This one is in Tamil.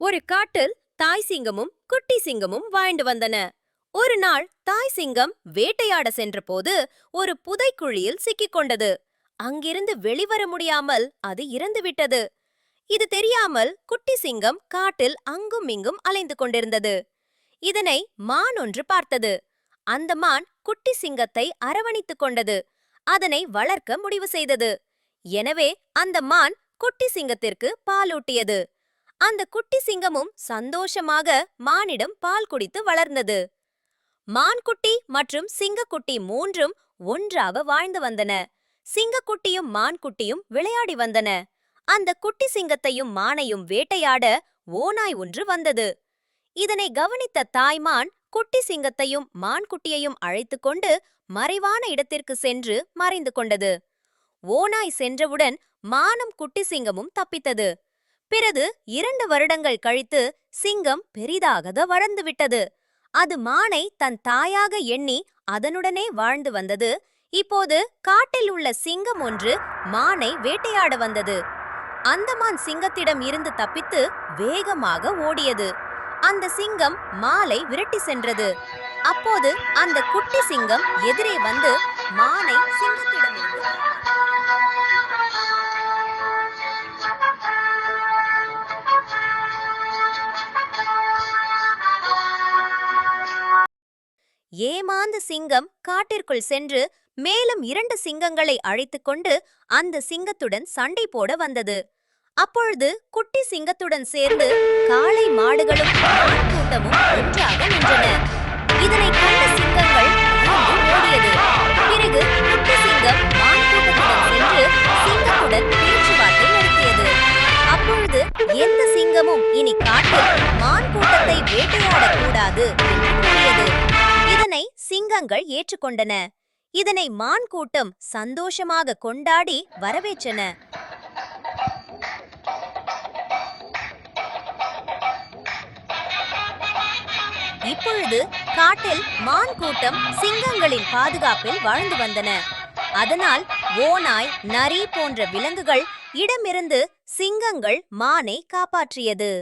ஒரு காட்டில் தாய் சிங்கமும் குட்டி சிங்கமும் வாழ்ந்து வந்தன. ஒரு நாள் தாய் சிங்கம் வேட்டையாட சென்றபோது ஒரு புதைக்குழியில் சிக்கிக்கொண்டது அங்கிருந்து வெளிவர முடியாமல் அது இறந்துவிட்டது இது தெரியாமல் குட்டி சிங்கம் காட்டில் அங்கும் இங்கும் அலைந்து கொண்டிருந்தது. இதனை மான் ஒன்று பார்த்தது. அந்த மான் குட்டி சிங்கத்தை அரவணைத்துக் கொண்டது. அதனை வளர்க்க முடிவு செய்தது. எனவே அந்த மான் குட்டி சிங்கத்திற்கு பாலூட்டியது. அந்த குட்டி சிங்கமும் சந்தோஷமாக மானிடம் பால் குடித்து வளர்ந்தது. மான்குட்டி மற்றும் சிங்கக்குட்டி மூன்றும் ஒன்றாக வாழ்ந்து வந்தன. சிங்கக்குட்டியும் மான்குட்டியும் விளையாடி வந்தன. அந்த குட்டி சிங்கத்தையும் மானையும் வேட்டையாட ஓநாய் ஒன்று வந்தது. இதனை கவனித்த தாய்மான் குட்டி சிங்கத்தையும் மான்குட்டியையும் அழைத்துக் கொண்டு மறைவான இடத்திற்கு சென்று மறைந்து கொண்டது. ஓநாய் சென்றவுடன் மானும் குட்டி சிங்கமும் தப்பித்தது. பிறகு இரண்டு வருடங்கள் கழித்து சிங்கம் பெரிதாக வளர்ந்துவிட்டது அது மானை தன் தாயாக எண்ணி அதனுடனே வாழ்ந்து வந்தது. இப்போது காட்டில் உள்ள சிங்கம் ஒன்று மானை வேட்டையாட வந்தது. அந்தமான் சிங்கத்திடம் இருந்து தப்பித்து வேகமாக ஓடியது. அந்த சிங்கம் மாலை விரட்டி சென்றது. அப்போது அந்த குட்டி சிங்கம் எதிரே வந்து மானை சிங்கத்திடம் ஏமாந்த சிங்கம் காட்டிற்குள் சென்று மேலும் இரண்டு சிங்கங்களை அழைத்துக்கொண்டு அந்த சிங்கத்துடன் சண்டை போட வந்தது. அப்பொழுது குட்டி சிங்கத்துடன் சேர்ந்து காளை மாடுகளும் கூட்டமும் ஒன்றாக நின்றன. இதனை கண்ட சிங்கங்கள் ஓடியது. பிறகு குட்டி சிங்கம் மான் கூட்டத்துடன் சென்று சிங்கத்துடன் பேச்சுவார்த்தை நடத்தியது. அப்பொழுது எந்த சிங்கமும் இனி காட்டில் மான் கூட்டத்தை வேட்டையாடக் சிங்கங்கள் ஏற்றுக்கொண்டன. இதனை மான் கூட்டம் சந்தோஷமாக கொண்டாடி வரவேற்றன. இப்பொழுது காட்டில் மான் கூட்டம் சிங்கங்களின் பாதுகாப்பில் வாழ்ந்து வந்தன. அதனால் ஓநாய் நரி போன்ற விலங்குகள் இடமிருந்து சிங்கங்கள் மானை காப்பாற்றியது.